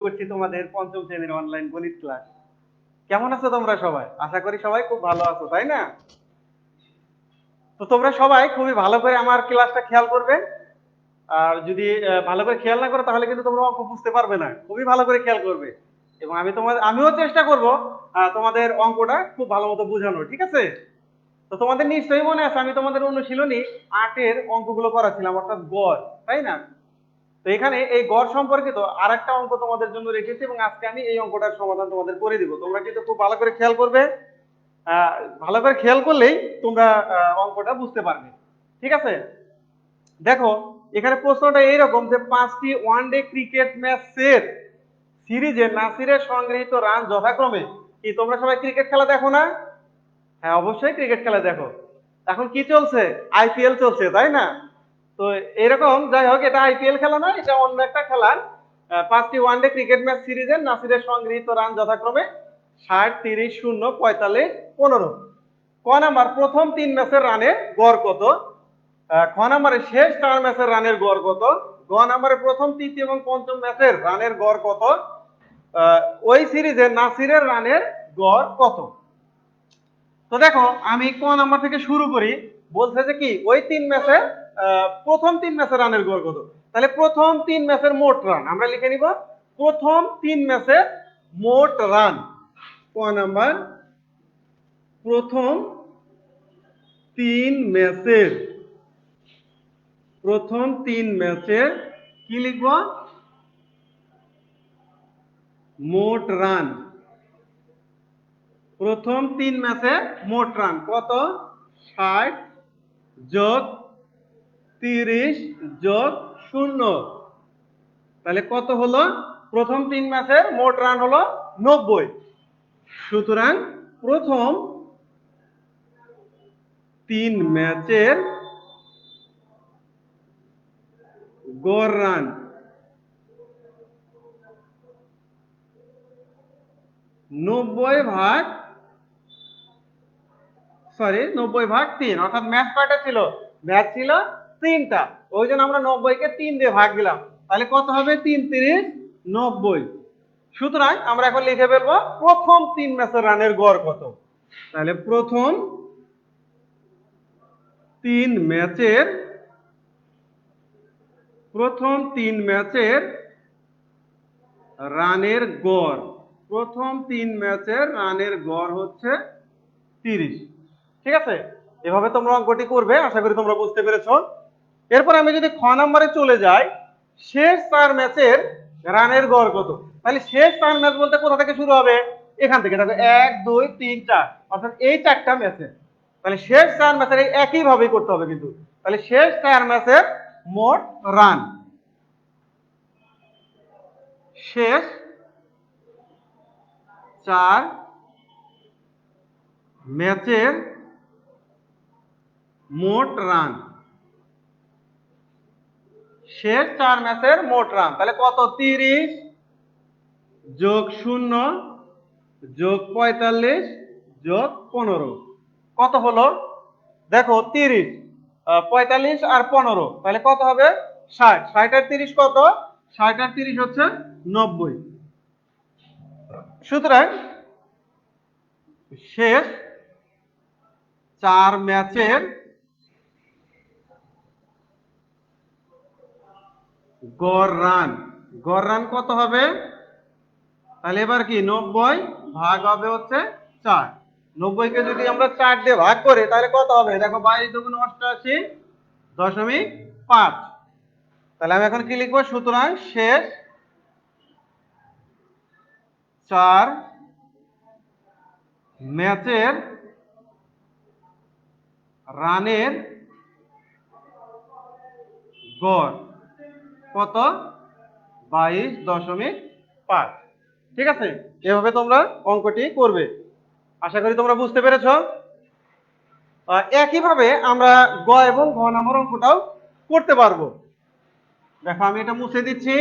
করছি তোমাদের পঞ্চম শ্রেণির অনলাইন গণিত ক্লাস কেমন আছো তোমরা সবাই? আশা করি সবাই খুব ভালো আছো, তাই না? তো তোমরা সবাই খুবই ভালো করে আমার ক্লাসটা খেয়াল করবে। আর যদি ভালো করে খেয়াল না করো, তাহলে কিন্তু তোমরা অঙ্ক বুঝতে পারবে না। খুবই ভালো করে খেয়াল করবে। এবং আমি তোমাদের আমিও চেষ্টা করব তোমাদের অঙ্কটা খুব ভালো মতো বোঝানোর, ঠিক আছে? তো তোমাদের নিশ্চয়ই মনে আছে, আমি তোমাদের অনুশীলনী আটের অঙ্কগুলো করাছিলাম, অর্থাৎ গড়, তাই না? তো এখানে এই গড় সম্পর্কিত আর একটা অঙ্ক তোমাদের জন্য রেখেছি এবং আজকে আমি এই অঙ্কটার সমাধান তোমাদের করে দিব। তোমরা কিন্তু খুব ভালো করে খেয়াল করবে। ভালো করে খেয়াল করলেই তোমরা অঙ্কটা বুঝতে পারবে। ঠিক আছে? দেখো, এখানে প্রশ্নটা এইরকম যে পাঁচটি ওয়ান ডে ক্রিকেট ম্যাচের সিরিজে নাসিরের সংগৃহীত রান যথাক্রমে কি তোমরা সবাই ক্রিকেট খেলা দেখো না? হ্যাঁ অবশ্যই ক্রিকেট খেলা দেখো। এখন কি চলছে? আইপিএল চলছে, তাই না? তো এরকম যাই হোক এটা আইপিএল খেলা না এটা অন্য একটা খেলা। আহ, পাঁচটি ওয়ানডে ক্রিকেট ম্যাচ সিরিজের নাসিরের সংগৃহীত রান যথাক্রমে ষাট তিরিশ শূন্য পঁয়তাল্লিশ পনেরো। ক নাম্বার প্রথম তিন ম্যাচের রানের গড় কত? আহ, খ নাম্বারে শেষ চার ম্যাচের রানের গড় কত? গ নাম্বারে প্রথম তৃতীয় এবং পঞ্চম ম্যাচের রানের গড় কত? ওই সিরিজে নাসিরের রানের গড় কত? তো দেখো আমি ক নাম্বার থেকে শুরু করি। বলছে যে কি ওই তিন ম্যাচে প্রথম তিন ম্যাচের রানের গড় কত? তাহলে প্রথম তিন ম্যাচের মোট রান, আমরা লিখে নিব, প্রথম তিন ম্যাচের মোট রান। ক নাম্বার, প্রথম তিন ম্যাচের, প্রথম তিন ম্যাচের কি লিখব? মোট রান। প্রথম তিন ম্যাচে মোট রান কত? ষাট যোগ তিরিশ যোগ শূন্য। তাহলে কত হলো? প্রথম তিন ম্যাচের মোট রান হলো নব্বই। সুতরাং প্রথম তিন ম্যাচের গড় রান। নব্বই ভাগ সরি নব্বই ভাগ তিন, অর্থাৎ ম্যাচ কয়টা ছিল? ম্যাচ ছিল তিনটা। ওই জন্য আমরা নব্বইকে তিন দিয়ে ভাগ দিলাম। তাহলে কত হবে? তিন তিরিশ নব্বই। সুতরাং আমরা এখন লিখে ফেলব, প্রথম তিন ম্যাচের রানের গড় কত? তাহলে প্রথম তিন ম্যাচের, প্রথম তিন ম্যাচের রানের গড়। প্রথম তিন ম্যাচের রানের গড় হচ্ছে তিরিশ। ঠিক আছে? এভাবে তোমরা অঙ্কটি করবে, আশা করি তোমরা বুঝতে পেরেছ। এরপর আমি যদি খ নম্বরে চলে যাই, শেষ চার ম্যাচের রানের গড় কত? তাহলে শেষ চার ম্যাচ বলতে কোথা থেকে শুরু হবে? এখান থেকে, দেখো, এক, দুই, তিন, চার। অর্থাৎ এই চারটা ম্যাচে। তাহলে শেষ চার ম্যাচের এই একই ভাবেই করতে হবে কিন্তু। তাহলে শেষ চার ম্যাচের মোট রান। শেষ চার ম্যাচের মোট রান। শেষ চার ম্যাচের মোট রান। তাহলে কত? তিরিশ যোগ শূন্য যোগ পঁয়তাল্লিশ যোগ পনেরো। কত হলো? দেখো, তিরিশ পঁয়তাল্লিশ আর পনেরো। তাহলে কত হবে? ষাট। ষাট আর তিরিশ কত? ষাট আর তিরিশ হচ্ছে নব্বই। সুতরাং শেষ চার ম্যাচের গড় রান গড় রান কত হবে? তাহলে এবার কি? নব্বই ভাগ হবে হচ্ছে চার। নব্বইকে যদি আমরা চার দিয়ে ভাগ করি, তাহলে কত হবে? দেখো বাইশ দুগুণ অষ্টআশি দশমিক পাঁচ। তাহলে আমি এখন কি লিখব? সুতরাং শেষ চার ম্যাচের রানের গড়। কত? বাইশ দশমিক পাঁচ। ঠিক আছে? এভাবে তোমরা অঙ্কটি করবে। আশা করি তোমরা বুঝতে পেরেছ। একইভাবে আমরা গ এবং ঘ নম্বর অঙ্কটাও করতে পারব। দেখো, আমি এটা মুছে দিচ্ছি।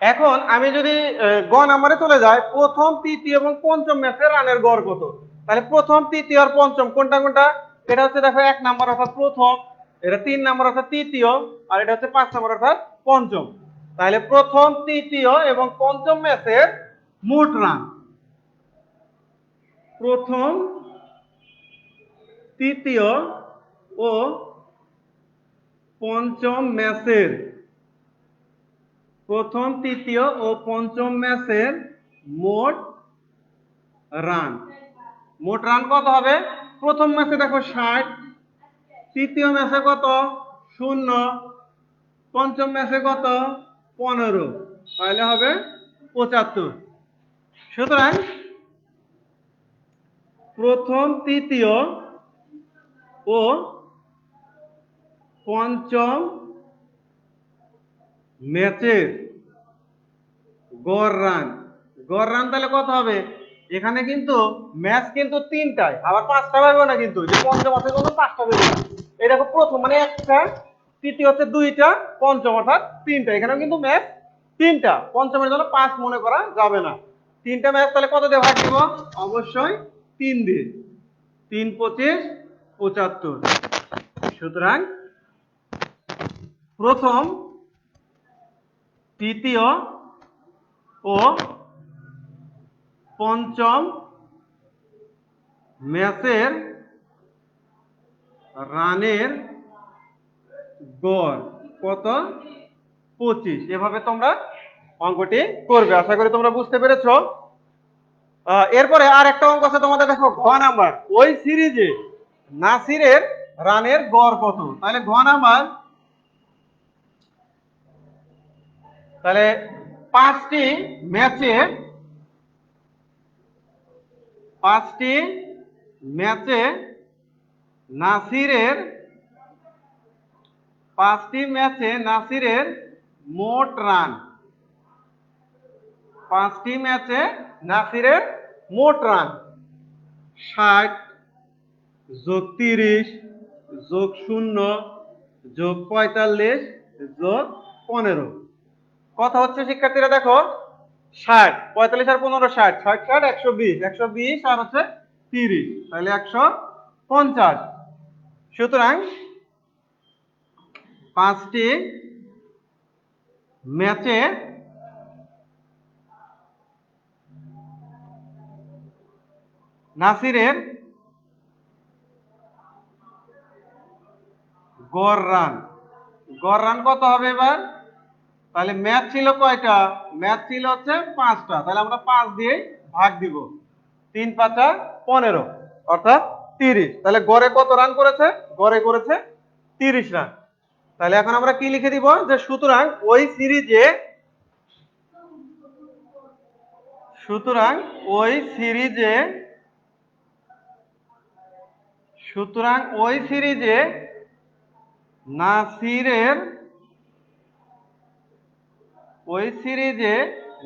এখন আমি যদি গ নাম্বারে চলে যাই, প্রথম, তৃতীয় এবং পঞ্চম ম্যাচের রানের গড় কত? তাহলে প্রথম, তৃতীয় আর পঞ্চম কোনটা কোনটা? এটা হচ্ছে দেখো এক নাম্বার অর্থাৎ প্রথম, এটা তিন নাম্বার অর্থাৎ তৃতীয়, আর এটা হচ্ছে পাঁচ নাম্বার অর্থাৎ পঞ্চম। তাহলে প্রথম, তৃতীয় এবং পঞ্চম ম্যাচের মোট রান। প্রথম, তৃতীয় ও পঞ্চম ম্যাচের, প্রথম, তৃতীয় ও পঞ্চম ম্যাচের মোট রান। মোট রান কত হবে? প্রথম ম্যাচে দেখো ষাট, তৃতীয় ম্যাচে কত? শূন্য, পঞ্চম ম্যাচে কত? পনেরো। তাহলে হবে পঁচাত্তর। সুতরাং প্রথম, তৃতীয় ও পঞ্চম ম্যাচের গড় রান। গড় রান তাহলে কত হবে? এখানে কিন্তু ম্যাচ কিন্তু তিনটায়। আবার পাঁচটা পাবে না কিন্তু, যে পঞ্চম আছে কোনো পাঁচটা পাবে না দেখো প্রথম মানে একটা, তৃতীয় হচ্ছে দুইটা, পঞ্চম অর্থাৎ তিনটা। এখানে কিন্তু ম্যাচ তিনটা। পঞ্চমের জন্য পাঁচ মনে করা যাবে না। তিনটা ম্যাচ তাহলে কত দিয়ে ভাগ দিব? অবশ্যই তিন দিয়ে। তিন পঁচিশ, পঁচাত্তর। সুতরাং প্রথম, তৃতীয় ও পঞ্চম ম্যাচের রানের গড় কত? পঁচিশ। এভাবে তোমরা অঙ্কটি করবে। আশা করি তোমরা বুঝতে পেরেছ। এরপরে আর একটা অঙ্ক আছে তোমাদের, দেখো, ঘ নাম্বার। ওই সিরিজে নাসিরের রানের গড় কত? তাহলে ঘ নাম্বার। তাহলে পাঁচটি ম্যাচে পাঁচটি ম্যাচে নাসিরের, পাঁচটি ম্যাচে নাসিরের মোট রান। পাঁচটি ম্যাচে নাসিরের মোট রান। ষাট, যোগ তিরিশ, যোগ শূন্য, যোগ পঁয়তাল্লিশ, যোগ পনেরো। কথা হচ্ছে, শিক্ষার্থীরা দেখো ষাট, পঁয়তাল্লিশ আর পনেরো, ষাট। ষাট ষাট, একশো বিশ। একশো বিশ আর হচ্ছে তিরিশ। তাহলে একশো পঞ্চাশ। সুতরাং পাঁচটি ম্যাচে নাসিরের গড় রান। গড় রান কত হবে এবার? তাহলে ম্যাচ ছিল কয়টা? ম্যাচ ছিল হচ্ছে পাঁচটা। তাহলে আমরা পাঁচ দিয়ে ভাগ দিব। তিন পাঁচা পনেরো, অর্থাৎ তিরিশ। তাহলে গড়ে কত রান করেছে? গড়ে করেছে তিরিশ রান তাহলে এখন আমরা কি লিখে দিব? যে সুতরাং ওই সিরিজে সুতরাং ওই সিরিজে সুতরাং ওই সিরিজে নাসিরের ওই সিরিজে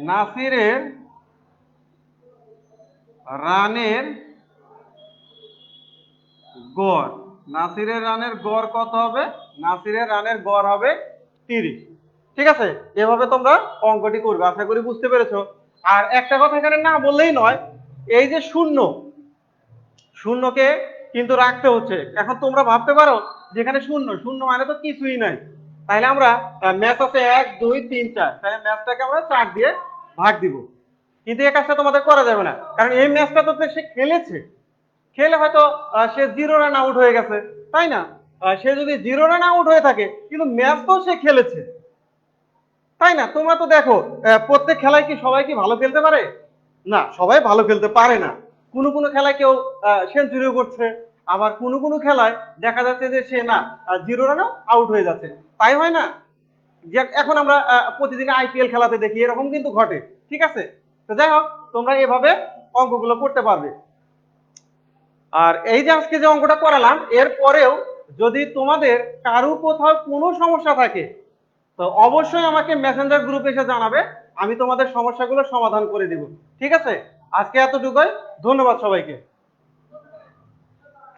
নাসিরের রানের গড়। নাসিরের রানের গড় কত হবে? নাসিরের রানের গড় হবে তিরিশ। ঠিক আছে? এভাবে তোমরা অঙ্কটি করবে, আশা করি বুঝতে পেরেছ। আর একটা কথা এখানে না বললেই নয়, এই যে শূন্য, শূন্যকে কিন্তু রাখতে হচ্ছে। এখন তোমরা ভাবতে পারো যেখানে শূন্য শূন্য মানে তো কিছুই নাই। তাহলে আমরা ম্যাচ আছে এক, দুই, তিন, চার। তাহলে ম্যাচটাকে আমরা চার দিয়ে ভাগ দিব। কিন্তু এই কাজটা তোমাদের করা যাবে না। কারণ এই ম্যাচটা তো সে খেলেছে। খেলে হয়তো সে জিরো রান আউট হয়ে গেছে। তাই না? সে যদি জিরো রান আউট হয়ে থাকে, কিন্তু ম্যাচ তো সে খেলেছে। তাই না? তোমরা তো দেখো প্রত্যেক খেলায় কি সবাই কি ভালো খেলতে পারে? না, সবাই ভালো খেলতে পারে না। কোনো কোনো খেলায় কেউ সেঞ্চুরিও করছে। আবার কোনো কোনো খেলায় দেখা যাচ্ছে যে সে না জিরো রানেও আউট হয়ে যাচ্ছে। তাই হয় না? এখন আমরা প্রতিদিন আইপিএল খেলাতে দেখি, এরকম কিন্তু ঘটে। ঠিক আছে? তো যাই হোক, তোমরা এভাবে অঙ্কগুলো করতে পারবে। আর এই যে আজকে যে অঙ্কটা করালাম, এর পরেও যদি তোমাদের কারও কোথাও কোনো সমস্যা থাকে, তো অবশ্যই আমাকে মেসেঞ্জার গ্রুপে এসে জানাবে, আমি তোমাদের সমস্যাগুলো সমাধান করে দিব। ঠিক আছে? আজকে এতটুকুই। ধন্যবাদ সবাইকে।